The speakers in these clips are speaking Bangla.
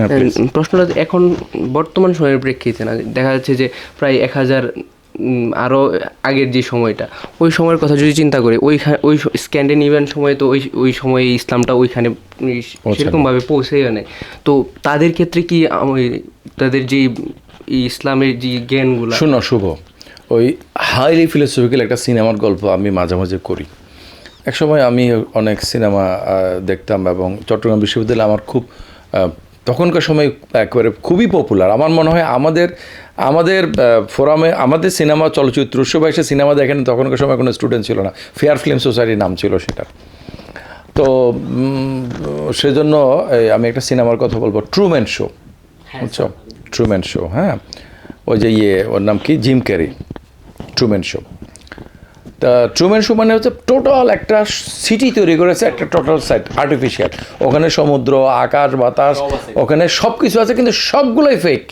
হ্যাঁ, প্রশ্নটা এখন বর্তমান সময়ের প্রেক্ষিতে না দেখা যাচ্ছে যে প্রায় এক হাজার আরও আগের যে সময়টা ওই সময়ের কথা যদি চিন্তা করি ওই ওই স্ক্যান্ডিনেভিয়ান সময়ে তো ওই ওই সময়ে ইসলামটা ওইখানে সেরকমভাবে পৌঁছেও নেয় তো তাদের ক্ষেত্রে কি তাদের যে ইসলামের যে জ্ঞানগুলো শোনো শুভ ওই হাইলি ফিলোসফিক্যাল একটা সিনেমার গল্প আমি মাঝে মাঝে করি। একসময় আমি অনেক সিনেমা দেখতাম এবং চট্টগ্রাম বিশ্ববিদ্যালয়ে আমার খুব তখনকার সময় একেবারে খুবই পপুলার আমার মনে হয় আমাদের আমাদের ফোরামে আমাদের সিনেমা চলচ্চিত্র উৎসব এসে সিনেমা দেখেন তখনকার সময় কোনো স্টুডেন্ট ছিল না। ফেয়ার ফিল্ম সোসাইটির নাম ছিল সেটা। তো সেজন্য আমি একটা সিনেমার কথা বলব। ট্রুম্যান শো বুঝছ? ট্রুম্যান শো হ্যাঁ? ওই যে ইয়ে ওর নাম কি? জিম ক্যারি ট্রুম্যান শো তা ট্রুম্যান শো মানে হচ্ছে টোটাল একটা সিটি তৈরি করেছে একটা টোটাল সাইট আর্টিফিশিয়াল ওখানে সমুদ্র আকাশ বাতাস ওখানে সব কিছু আছে কিন্তু সবগুলোই ফেক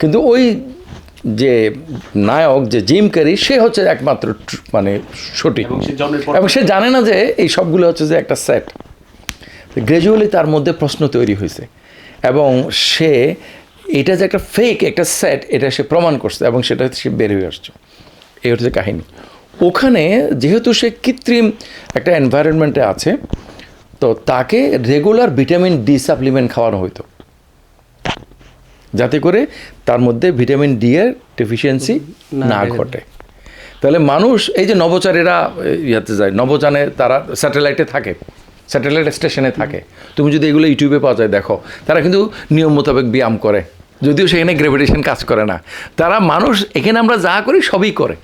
কিন্তু ওই যে নায়ক যে জিম ক্যারি সে হচ্ছে একমাত্র মানে সঠিক। এবং সে জানে না যে এই সবগুলো হচ্ছে যে একটা সেট গ্র্যাজুয়ালি তার মধ্যে প্রশ্ন তৈরি হয়েছে। এবং সে এটা যে একটা ফেক একটা সেট এটা সে প্রমাণ করছে এবং সেটা সে বের হয়ে আসছে। এই হচ্ছে কাহিনী। ওখানে যেহেতু সে কৃত্রিম একটা এনভায়রনমেন্টে আছে তো তাকে রেগুলার ভিটামিন ডি সাপ্লিমেন্ট খাওয়ানো হইতো। যাতে করে তার মধ্যে ভিটামিন ডি এর ডেফিসিয়েন্সি না ঘটে। তাহলে মানুষ এই যে নবচারীরা ইয়াতে যায় নবজানে তারা স্যাটেলাইটে থাকে স্যাটেলাইট স্টেশনে থাকে। তুমি যদি এগুলো ইউটিউবে পাওয়া যায় দেখো তারা কিন্তু নিয়ম মোতাবেক ব্যায়াম করে। যদিও সেখানে গ্র্যাভিটেশন কাজ করে না। তারা মানুষ এখানে আমরা যা করি সবই করে।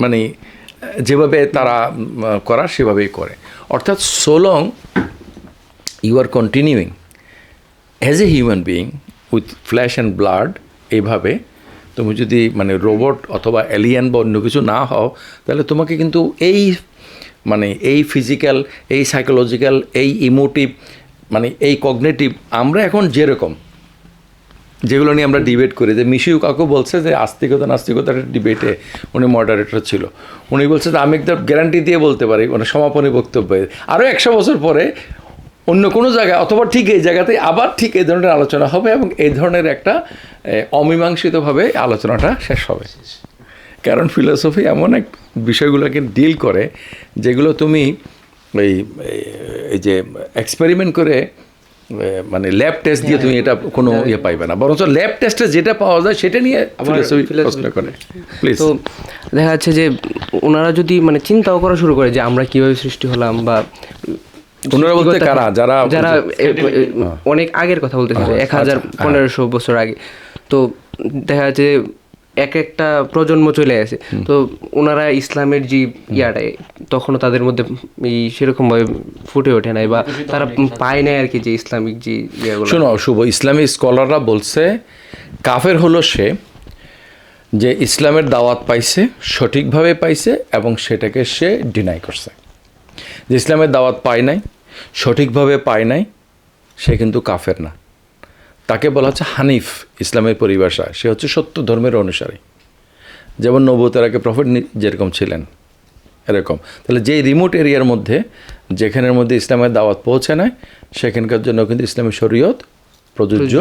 মানে যেভাবে তারা করার সেভাবেই করে। অর্থাৎ so long you are continuing as a human being with flesh and blood এইভাবে তুমি যদি মানে রোবট অথবা এলিয়ান বা অন্য কিছু না হও, তাহলে তোমাকে কিন্তু এই মানে এই ফিজিক্যাল এই সাইকোলজিক্যাল এই ইমোটিভ মানে এই কগনেটিভ আমরা এখন যেরকম যেগুলো নিয়ে আমরা ডিবেট করি, যে মিশিউ কাকু বলছে যে আস্তিকতা, নাস্তিকতার ডিবেটে উনি মডারেটর ছিল। উনি বলছে যে আমি একদম গ্যারান্টি দিয়ে বলতে পারি মানে সমাপনী বক্তব্যে। আরও একশো বছর পরে অন্য কোনো জায়গায়, অথবা ঠিক এই জায়গাতে আবার ঠিক এই ধরনের আলোচনা হবে এবং এই ধরনের একটা অমীমাংসিতভাবে আলোচনাটা শেষ হবে। কারণ ফিলোসফি এমন এক বিষয়গুলোকে ডিল করে, যেগুলো তুমি এই এই যে এক্সপেরিমেন্ট করে মানে ল্যাব টেস্ট দিয়ে তুমি এটা কোনো ইয়ে পাইবে না। বরঞ্চ ল্যাব টেস্টে যেটা পাওয়া যায় সেটা নিয়ে প্রশ্ন করে। প্লিজ তো দেখা যাচ্ছে যে ওনারা যদি মানে চিন্তাও করা শুরু করে যে আমরা কীভাবে সৃষ্টি হলাম বা ওনারা বলতে কারা? যারা- যারা অনেক আগের কথা বলতে চাই এক হাজার আচ্ছা, পনেরোশো বছর আগে। তো দেখা যাচ্ছে এক একটা প্রজন্ম চলে আসে। তো ওনারা ইসলামের যে ইয়াটা তখনও তাদের মধ্যে এই সেরকমভাবে ফুটে ওঠে নাই বা তারা পায় নাই আর কি যে ইসলামিক যে ইয়াগুলো। শোনো শুভ ইসলামী স্কলাররা বলছে কাফের হলো সে যে ইসলামের দাওয়াত পাইছে সঠিকভাবে পাইছে এবং সেটাকে সে ডিনাই করছে। যে ইসলামের দাওয়াত পায় নাই সঠিকভাবে পায় নাই সে কিন্তু কাফের না। তাকে বলা হচ্ছে হানিফ ইসলামের পরিভাষায় সে হচ্ছে সত্য ধর্মের অনুসারী। যেমন নবতের আগে প্রফেট যেরকম ছিলেন এরকম। তাহলে যেই রিমোট এরিয়ার মধ্যে যেখানের মধ্যে ইসলামের দাওয়াত পৌঁছে নেয় সেখানকার জন্য কিন্তু ইসলামী শরীয়ত প্রযোজ্য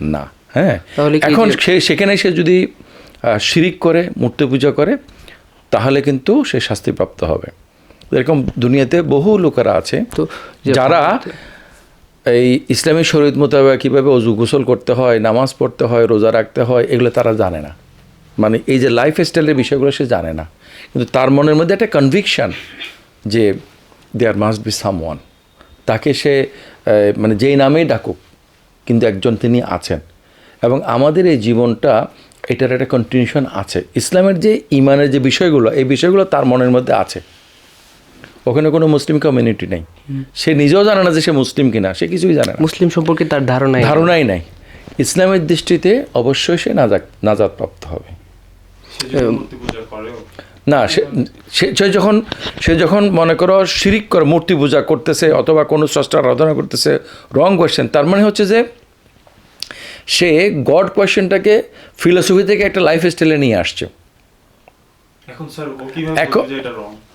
না। হ্যাঁ? এখন সে সেখানে সে যদি শিরিক করে মূর্তি পূজা করে তাহলে কিন্তু সে শাস্তিপ্রাপ্ত হবে। এরকম দুনিয়াতে বহু লোকেরা আছে তো যারা এই ইসলামী শরীয়ত মোতাবেক কীভাবে অজু গোসল করতে হয়, নামাজ পড়তে হয়, রোজা রাখতে হয়, এগুলো তারা জানে না। মানে এই যে লাইফ স্টাইলের বিষয়গুলো সে জানে না। কিন্তু তার মনের মধ্যে একটা কনভিকশন যে there must be someone তাকে সে মানে যেই নামেই ডাকুক, কিন্তু একজন তিনি আছেন। এবং আমাদের এই জীবনটা, এটার একটা কন্টিনিউশন আছে। ইসলামের যে ইমানের যে বিষয়গুলো, এই বিষয়গুলো তার মনের মধ্যে আছে। ওখানে কোনো মুসলিম কমিউনিটি নেই। সে নিজেও জানে না যে সে মুসলিম কিনা সে কিছুই জানে না। মুসলিম সম্পর্কে তার ধারণা ধারণাই নাই। ইসলামের দৃষ্টিতে অবশ্যই সে নাজাত নাজাত প্রাপ্ত হবে না সে সে- সে যখন সে যখন মনে করো শিরিক করে মূর্তি পূজা করতেছে অথবা কোনো স্রষ্টা আরাধনা করতেছে রং কোয়েশ্চেন তার মানে হচ্ছে যে সে গড কোয়েশ্চেনটাকে ফিলোসফি থেকে একটা লাইফ স্টাইলে নিয়ে আসছে। এখন স্যার ও কীভাবে এখন- এটা রং এ-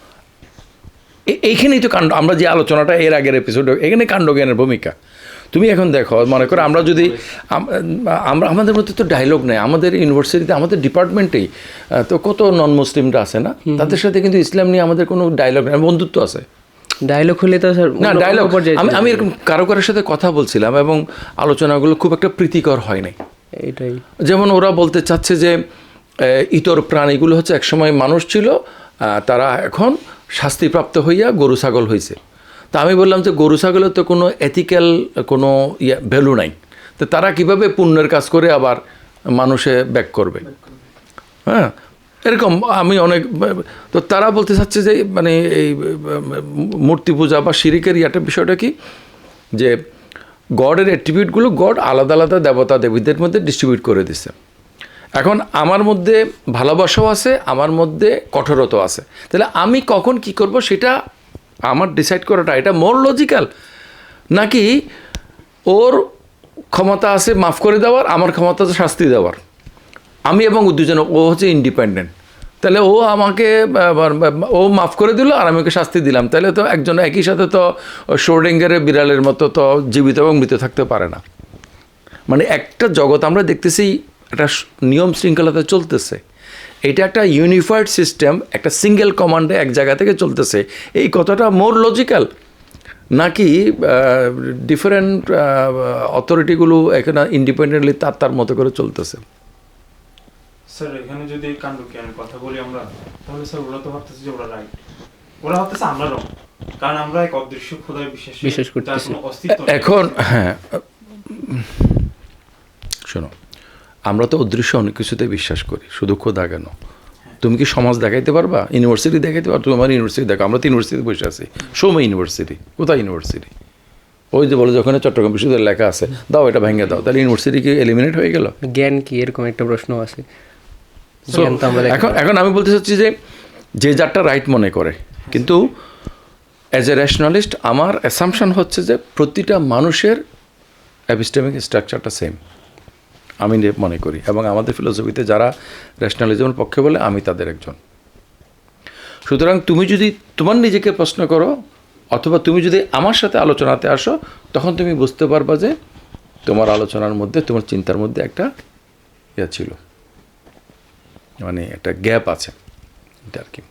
এইখানেই তো কাণ্ড আমরা যে আলোচনাটা এর আগের এপিসোডে এখানে কাণ্ডজ্ঞানের ভূমিকা। তুমি এখন দেখো মনে করো আমরা যদি আমরা আমাদের মধ্যে তো ডায়লগ নেই আমাদের ইউনিভার্সিটিতে আমাদের ডিপার্টমেন্টেই তো কত নন মুসলিমরা আছে না? তাদের সাথে কিন্তু ইসলাম নিয়ে আমাদের কোনো ডায়লগ নেই বন্ধুত্ব আছে। ডায়লগ হলে তো স্যার না ডায়লগ পর্যায়ে আমি আমি এরকম কারও কারোর সাথে কথা বলছিলাম এবং আলোচনাগুলো খুব একটা প্রীতিকর হয় নাই। এটাই যেমন ওরা বলতে চাচ্ছে যে ইতর প্রাণীগুলো হচ্ছে একসময় মানুষ ছিল তারা এখন শাস্তিপ্রাপ্ত হইয়া গরু ছাগল হয়েছে তা আমি বললাম যে গরু ছাগলের তো কোনো এথিক্যাল কোনো ইয়া ভ্যালু নাই। তো তারা কীভাবে পুণ্যের কাজ করে আবার মানুষে ব্যাক করবে? হ্যাঁ এরকম আমি অনেক, তো তারা বলতে চাচ্ছে যে মানে এই মূর্তি পূজা বা শিরিকের ইয়াটা বিষয়টা কি? যে গডের অ্যাট্রিবিউটগুলো গড আলাদা আলাদা দেবতা দেবীদের মধ্যে ডিস্ট্রিবিউট করে দিছে। এখন আমার মধ্যে ভালোবাসাও আছে, আমার মধ্যে কঠোরতাও আছে। তাহলে আমি কখন কি করব সেটা আমার ডিসাইড করাটা, এটা মোর লজিক্যাল নাকি ওর ক্ষমতা আছে মাফ করে দেওয়ার, আমার ক্ষমতা আছে শাস্তি দেওয়ার। আমি এবং দুজনে, ও হচ্ছে ইন্ডিপেন্ডেন্ট তাহলে ও আমাকে ও মাফ করে দিল আর আমি ওকে শাস্তি দিলাম। তাহলে তো একজন একই সাথে তো শোর্ডিঙ্গারের বিড়ালের মতো তো জীবিত এবং মৃত থাকতে পারে না। মানে একটা জগৎ আমরা দেখতেছি একটা নিয়ম শৃঙ্খলাতে চলতেছে। এটা একটা ইউনিফাইড সিস্টেম একটা সিঙ্গেল কমান্ডে এক জায়গা থেকে চলতেছে। এই কথাটা মোর লজিক্যাল নাকি ডিফারেন্ট অথরিটিগুলো এখানে ইন্ডিপেন্ডেন্টলি তার তার মতো করে চলতেছে? স্যার এখানে যদি এই কাণ্ডকে আমি কথা বলি আমরা তাহলে স্যার ওরা তো ভাবতেছে যে ওরা রাইট ওরা ভাবতেছে আমরা রং কারণ আমরা এক অদৃশ্য খোদায় বিশ্বাস বিশ্বাস করতেছি। এখন হ্যাঁ শোনো। আমরা তো অদৃশ্য অনেক কিছুতে বিশ্বাস করি শুধু খোদা কেন? তুমি কি সমাজ দেখাইতে পারবা? ইউনিভার্সিটি দেখাইতে পারো তুমি আমার ইউনিভার্সিটি দেখো আমরা তো ইউনিভার্সিটিতে বসে আছি। সময় ইউনিভার্সিটি কোথায় ইউনিভার্সিটি ওই যে বলো যখন চট্টগ্রাম বিশ্ববিদ্যালয় লেখা আছে দাও এটা ভেঙে দাও তাহলে ইউনিভার্সিটি কি এলিমিনেট হয়ে গেল? জ্ঞান কি? এরকম একটা প্রশ্ন আছে। এখন এখন আমি বলতে চাচ্ছি যে যে যারটা রাইট মনে করে কিন্তু অ্যাজ এ রেশনালিস্ট আমার অ্যাসামশন হচ্ছে যে প্রতিটা মানুষের অ্যাপিস্টেমিক স্ট্রাকচারটা সেম আমি মনে করি। এবং আমাদের ফিলোসফিতে যারা রেশনালিজমের পক্ষে বলে আমি তাদের একজন। সুতরাং তুমি যদি তোমার নিজেকে প্রশ্ন করো অথবা তুমি যদি আমার সাথে আলোচনাতে আসো তখন তুমি বুঝতে পারবা যে তোমার আলোচনার মধ্যে তোমার চিন্তার মধ্যে একটা ইয়া ছিল। মানে একটা গ্যাপ আছে। এটা আর কি।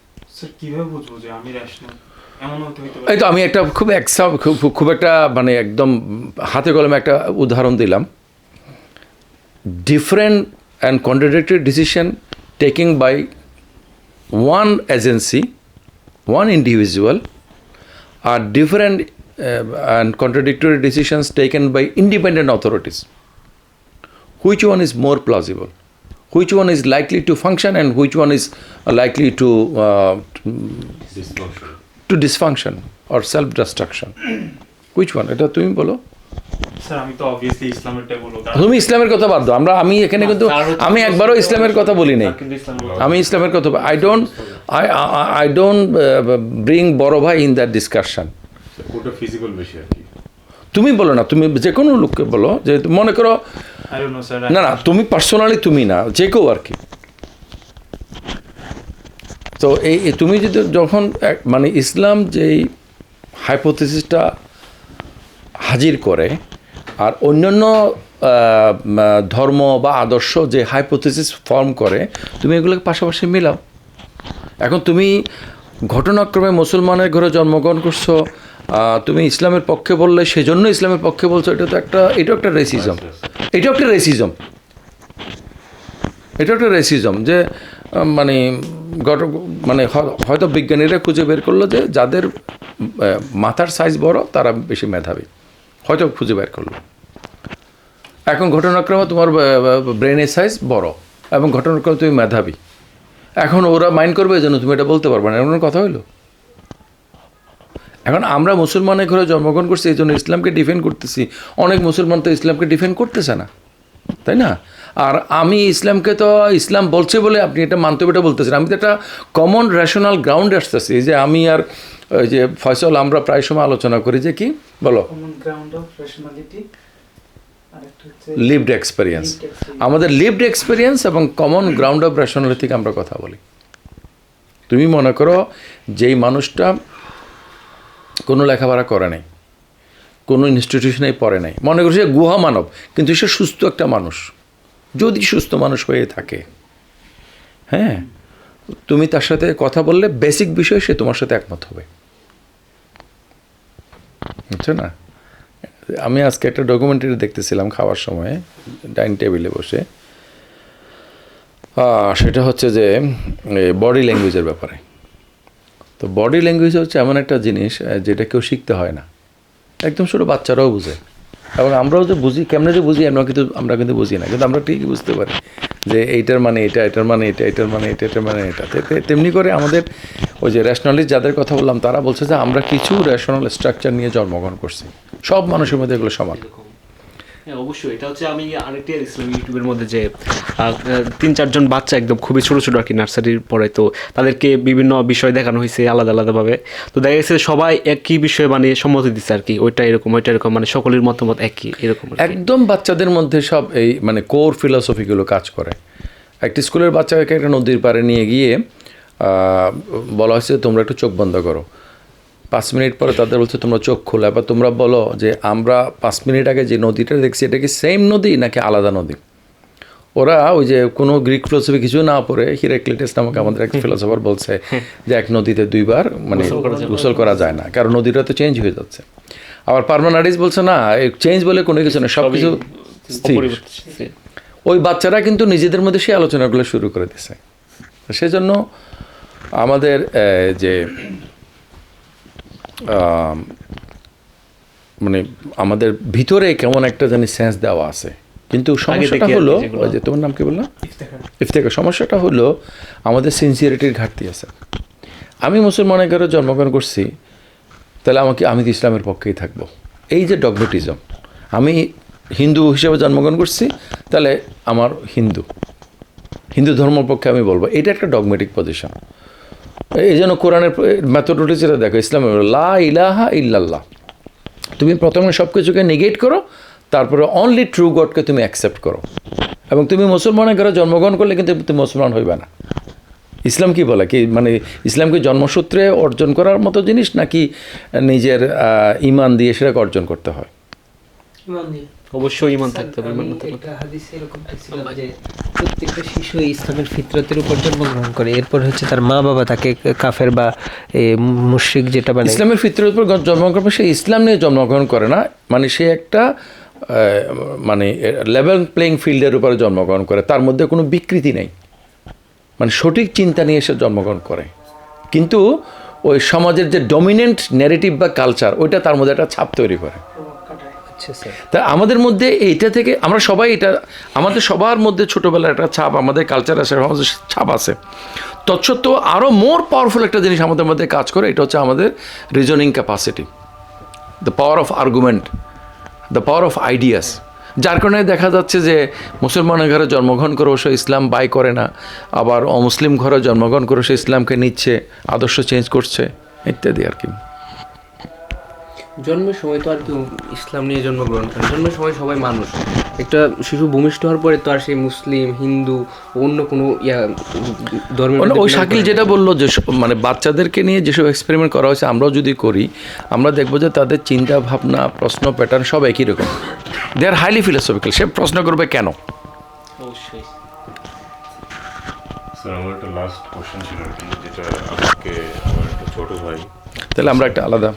এই তো আমি একটা খুব একসা খুব খুব একটা মানে একদম হাতে কলমে একটা উদাহরণ দিলাম। Different and contradictory decision taking by one agency one individual R different and contradictory decisions taken by independent authorities which one is more plausible which one is likely to function and which one is uh, likely to uh, to dysfunction or self destruction which one এটা তুমি বলো তুমি ইসলামের কথা বাদ দাও। আমরা আমি এখানে কিন্তু আমি একবারও ইসলামের কথা বলি নাই। আমি ইসলামের কথা I don't I I don't bring বড় ভাই ইন দ্যাট ডিসকাশন তুমি বলো না তুমি যে কোনো লোককে বলো যে মনে করো আই ডোন্ট নো স্যার না না তুমি পার্সোনালি তুমি না যে কেউ আর কি। তো এই এই তুমি যদি যখন মানে ইসলাম যেই হাইপোথিসিসটা হাজির করে। আর অন্যান্য ধর্ম বা আদর্শ যে হাইপোথিসিস ফর্ম করে, তুমি এগুলোকে পাশাপাশি মিলাও। এখন তুমি ঘটনাক্রমে মুসলমানের ঘরে জন্মগ্রহণ করছ তুমি ইসলামের পক্ষে বললে সেজন্য ইসলামের পক্ষে বলছো, এটা তো একটা, এটাও একটা রেসিজম এটাও একটা রেসিজম এটা একটা রেসিজম যে মানে গট মানে হয়তো বিজ্ঞানীরা খুঁজে বের করল যে যাদের মাথার সাইজ বড়, তারা বেশি মেধাবী। হয়তো খুঁজে বের করল। এখন ঘটনাক্রমে তোমার ব্রেনের সাইজ বড় এবং ঘটনাক্রমে তুমি মেধাবী। এখন ওরা মাইন্ড করবে এই জন্য তুমি এটা বলতে পারবে না, এমন কথা হইল? এখন আমরা মুসলমানের ঘরে জন্মগ্রহণ করছি, এই জন্য ইসলামকে ডিফেন্ড করতেছি। অনেক মুসলমান তো ইসলামকে ডিফেন্ড করতেছে না, তাই না? আর আমি ইসলামকে তো ইসলাম বলছে বলে আপনি এটা মানতে, এটা বলতেছেন। আমি তো একটা কমন রেশনাল গ্রাউন্ড আসতেছি যে আমি আর ওই যে ফয়সল আমরা প্রায় সময় আলোচনা করি যে কি? বলো। লিভড এক্সপেরিয়েন্স আমাদের লিভড এক্সপেরিয়েন্স এবং কমন গ্রাউন্ড অফ রেশনালিটি থেকে আমরা কথা বলি। তুমি মনে করো যেই মানুষটা কোনো লেখাপড়া করে নাই কোনো ইনস্টিটিউশনেই পড়ে নাই মনে করছে গুহা মানব কিন্তু সে সুস্থ একটা মানুষ। যদি সুস্থ মানুষ হয়ে থাকে হ্যাঁ তুমি তার সাথে কথা বললে বেসিক বিষয়ে সে তোমার সাথে একমত হবে। বুঝছ না? আমি আজকে একটা ডকুমেন্টারি দেখতেছিলাম খাওয়ার সময় ডাইনিং টেবিলে বসে। সেটা হচ্ছে যে বডি ল্যাঙ্গুয়েজের ব্যাপারে। তো বডি ল্যাঙ্গুয়েজ হচ্ছে এমন একটা জিনিস যেটা কেউ শিখতে হয় না। একদম ছোটো বাচ্চারাও বুঝে। এবং আমরাও যে বুঝি, কেমনে যে বুঝি, আমরা কিন্তু আমরা কিন্তু বুঝি না। কিন্তু আমরা ঠিকই বুঝতে পারি যে এইটার মানে এটা, এটার মানে এটা, এটার মানে এটা, এটার মানে এটা। তেমনি করে আমাদের ওই যে রেশনালিস্ট যাদের কথা বললাম তারা বলছে যে আমরা কিছু রেশনাল স্ট্রাকচার নিয়ে জন্মগ্রহণ করছি। সব মানুষের মধ্যে এগুলো সমান। হ্যাঁ অবশ্যই। এটা হচ্ছে আমি আরেকটি ইসলামী ইউটিউবের মধ্যে যে তিন চারজন বাচ্চা একদম খুবই ছোট ছোট আর কি নার্সারির পড়ে তো তাদেরকে বিভিন্ন বিষয় দেখানো হয়েছে আলাদা আলাদাভাবে তো দেখা গেছে সবাই একই বিষয়ে মানে সম্মতি দিচ্ছে আর কি ওইটা এরকম ওইটা এরকম মানে সকলের মতামত একই এরকম একদম বাচ্চাদের মধ্যে সব এই মানে কোর ফিলসফিগুলো কাজ করে। একটি স্কুলের বাচ্চাকে একটা নদীর পাড়ে নিয়ে গিয়ে বলা হয়েছে তোমরা একটু চোখ বন্ধ করো। পাঁচ মিনিট পরে তাদের বলছে তোমরা চোখ খোলো। এবার তোমরা বলো যে আমরা পাঁচ মিনিট আগে যে নদীটা দেখছি এটা কি সেম নদী নাকি আলাদা নদী? ওরা ওই যে কোনো গ্রিক ফিলোসফি কিছু না পড়ে হিরাক্লিটাস নামক আমাদের এক ফিলোসফার বলছে যে এক নদীতে দুইবার মানে গোসল করা যায়। না কারণ নদীটা তো চেঞ্জ হয়ে যাচ্ছে। আবার পারমানাডিস বলছে না চেঞ্জ বলে কোনো কিছু না সব কিছু স্থির। ওই বাচ্চারা কিন্তু নিজেদের মধ্যে সেই আলোচনাগুলো শুরু করে দিছে সেজন্য আমাদের যে মানে আমাদের ভিতরে কেমন একটা জানি সেন্স দেওয়া আছে। কিন্তু সমস্যাটা হলো যে তোমার নাম কি বললাম ইফতেখার। সমস্যাটা হলো আমাদের সিনসিয়ারিটির ঘাটতি আছে। আমি মুসলমানের ঘরে জন্মগ্রহণ করছি তাহলে আমাকে আমি তো ইসলামের পক্ষেই থাকব। এই যে ডগমেটিজম আমি হিন্দু হিসেবে জন্মগ্রহণ করছি তাহলে আমার হিন্দু হিন্দু ধর্মের পক্ষে আমি বলব। এটা একটা ডগমেটিক পজিশন এই জন্য কোরআনের ম্যাথোডোলজিটা দেখো, ইসলাম লা ইলাহা ইল্লাল্লাহ। তুমি প্রথমে সব কিছুকে নেগেট করো, তারপরে অনলি ট্রু গডকে তুমি অ্যাকসেপ্ট করো। এবং তুমি মুসলমানের ঘরে জন্মগ্রহণ করলে কিন্তু তুমি মুসলমান হইবে না। ইসলাম কি বলে? কি মানে ইসলামকে জন্মসূত্রে অর্জন করার মতো জিনিস নাকি নিজের ইমান দিয়ে সেটাকে অর্জন করতে হয়? ইমান দিয়ে। অবশ্যই ইমান থাকতে হবে ইমান একটা হাদিসে এরকম যে প্রত্যেকটা শিশু ইসলামের ফিতরতের উপর জন্মগ্রহণ করে। এরপর হচ্ছে তার মা বাবা তাকে কাফের বা মুশরিক যেটা মানে ইসলামের ফিতরের উপর জন্মগ্রহণ করে সে ইসলাম নিয়ে জন্মগ্রহণ করে না মানে সে একটা মানে লেভেল প্লেইং ফিল্ডের উপরে জন্মগ্রহণ করে। তার মধ্যে কোনো বিকৃতি নেই। মানে সঠিক চিন্তা নিয়ে সে জন্মগ্রহণ করে। কিন্তু ওই সমাজের যে ডমিনেন্ট ন্যারেটিভ বা কালচার ওইটা তার মধ্যে একটা ছাপ তৈরি করে। তা আমাদের মধ্যে এইটা থেকে আমরা সবাই এটা, আমাদের সবার মধ্যে ছোটোবেলার একটা ছাপ, আমাদের কালচার আছে সমাজের ছাপ আছে। তৎসত্ত্বেও আরও মোর পাওয়ারফুল একটা জিনিস আমাদের মধ্যে কাজ করে, এটা হচ্ছে আমাদের reasoning capacity the power of argument the power of ideas যার কারণে দেখা যাচ্ছে যে মুসলমানের ঘরে জন্মগ্রহণ করেও সে ইসলাম বাই করে না, আবার অমুসলিম ঘরে জন্মগ্রহণ করে সে ইসলামকে নিচ্ছে, আদর্শ চেঞ্জ করছে, ইত্যাদি আর কি। জন্মের সময় তো আর কেউ ইসলাম নিয়ে জন্মগ্রহণ করে জন্মের সময় সবাই মানুষ। একটা শিশু ভূমিষ্ঠ হওয়ার পরে তো আর সেই মুসলিম হিন্দু অন্য কোনো ইয়া ধর্মের মানে ওই শাকিল যেটা বলল যে মানে বাচ্চাদেরকে নিয়ে যেসব এক্সপেরিমেন্ট করা হয়েছে আমরাও যদি করি আমরা দেখব যে তাদের চিন্তা ভাবনা প্রশ্ন প্যাটার্ন সব একই রকম। দে আর হাইলি ফিলোসফিক্যাল সে প্রশ্ন করবে কেন? অবশ্যই। আমার একটা লাস্ট কোশ্চেন ছিল যেটা আমাকে আমার একটা ছোট ভাই তাহলে আমরা একটা আলাদা।